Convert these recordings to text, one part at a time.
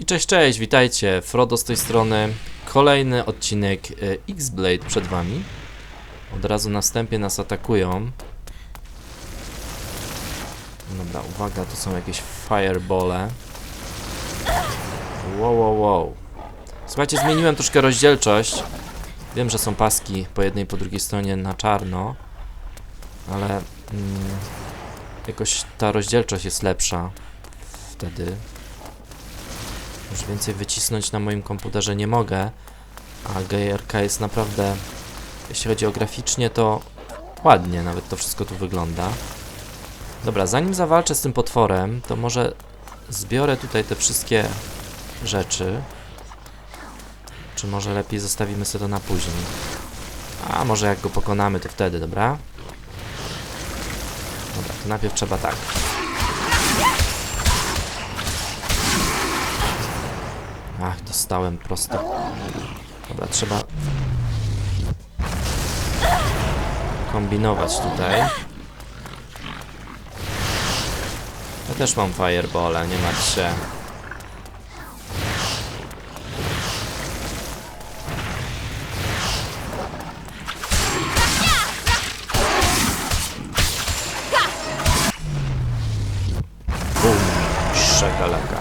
I cześć, cześć, witajcie, Frodo z tej strony. Kolejny odcinek e, X-Blade przed wami. Od razu na wstępie nas atakują. Dobra, uwaga, tu są jakieś firebole. Wow, wow, wow. Słuchajcie, zmieniłem troszkę rozdzielczość. Wiem, że są paski po jednej i po drugiej stronie na czarno, ale mm, jakoś ta rozdzielczość jest lepsza wtedy. Już więcej wycisnąć na moim komputerze nie mogę, a GRK jest naprawdę, jeśli chodzi o graficznie, to ładnie nawet to wszystko tu wygląda. Dobra, zanim zawalczę z tym potworem, to może zbiorę tutaj te wszystkie rzeczy. Czy może lepiej zostawimy sobie to na później? A może jak go pokonamy, to wtedy, dobra? Dobra, to najpierw trzeba tak. Ach, dostałem prosto. Dobra, trzeba kombinować tutaj. Ja też mam fireball, nie martw się. Bum, szakalaka.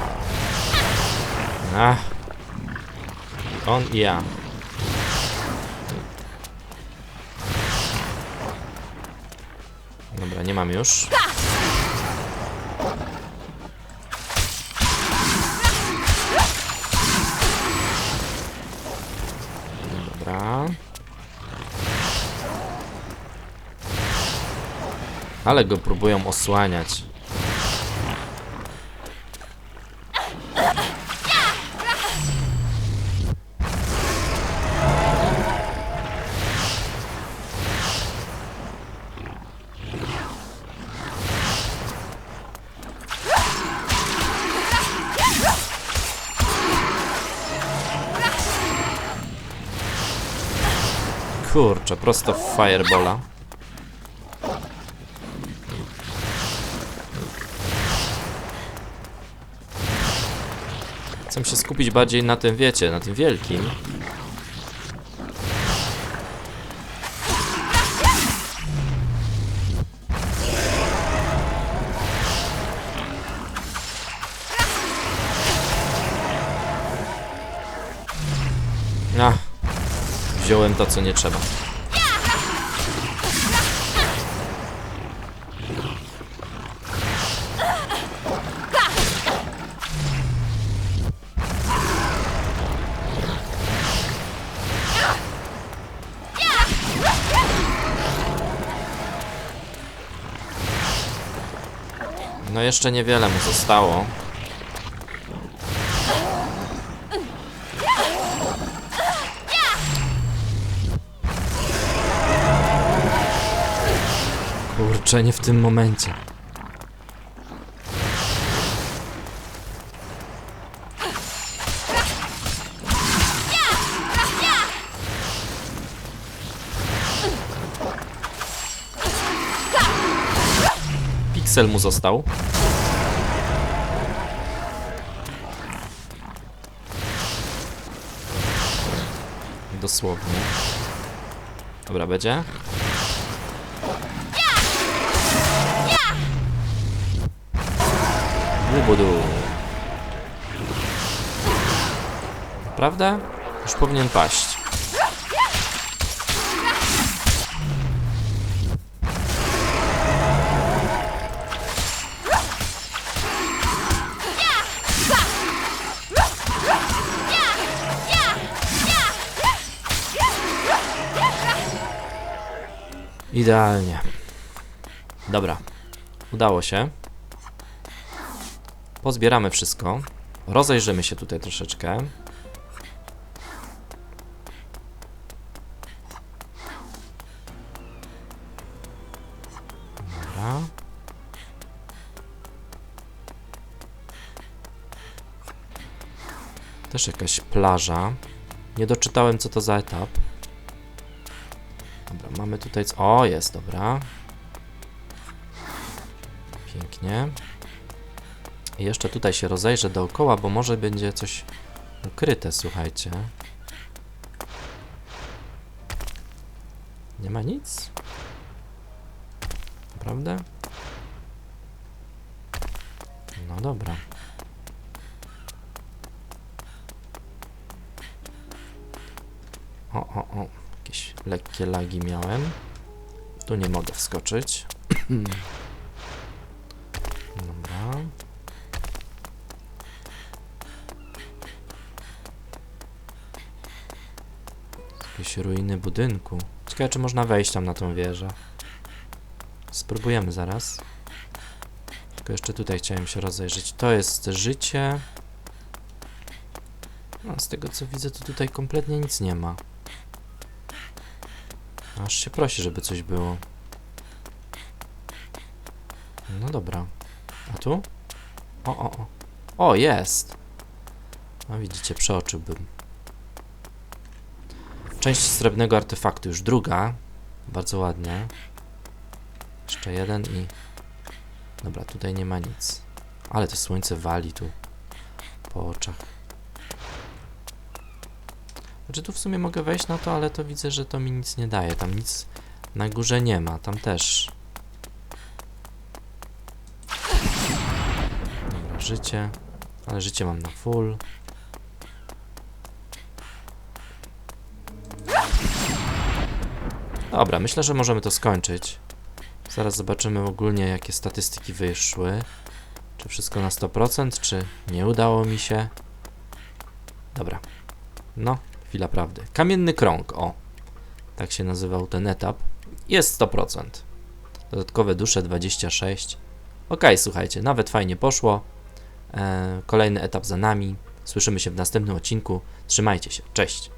Ach. On i ja. Dobra, nie mam już. Dobra. Ale go próbują osłaniać. Kurczę, prosto w firebola. Chcę się skupić bardziej na tym, wiecie, na tym wielkim. Wziąłem to, co nie trzeba. No jeszcze niewiele mu zostało. Kurczę, nie w tym momencie. Piksel mu został. Dosłownie. Dobra, będzie? Łubudu. Prawda? Już powinien paść. Idealnie. Dobra. Udało się. Pozbieramy wszystko. Rozejrzymy się tutaj troszeczkę. Dobra. Też jakaś plaża. Nie doczytałem co to za etap. Dobra, mamy tutaj... O, jest, dobra. Pięknie. I jeszcze tutaj się rozejrzę dookoła, bo może będzie coś ukryte, słuchajcie. Nie ma nic? Naprawdę? No dobra. O, o, o. Jakieś lekkie lagi miałem. Tu nie mogę wskoczyć. Dobra. Jakieś ruiny budynku. Ciekawe, czy można wejść tam na tą wieżę. Spróbujemy zaraz. Tylko jeszcze tutaj chciałem się rozejrzeć. To jest życie. No, z tego co widzę, to tutaj kompletnie nic nie ma. Aż się prosi, żeby coś było. No dobra. A tu? O, o, o. O, jest! No widzicie, przeoczyłbym. Część srebrnego artefaktu, już druga. Bardzo ładnie. Jeszcze jeden i... Dobra, tutaj nie ma nic. Ale to słońce wali tu po oczach. Znaczy tu w sumie mogę wejść na to, ale to widzę, że to mi nic nie daje. Tam nic na górze nie ma. Tam też. Dobra, życie. Ale życie mam na full. Dobra, myślę, że możemy to skończyć. Zaraz zobaczymy ogólnie, jakie statystyki wyszły. Czy wszystko na 100%, czy nie udało mi się. Dobra. No, chwila prawdy. Kamienny krąg, o. Tak się nazywał ten etap. Jest 100%. Dodatkowe dusze 26. Ok, słuchajcie, nawet fajnie poszło. E, kolejny etap za nami. Słyszymy się w następnym odcinku. Trzymajcie się. Cześć.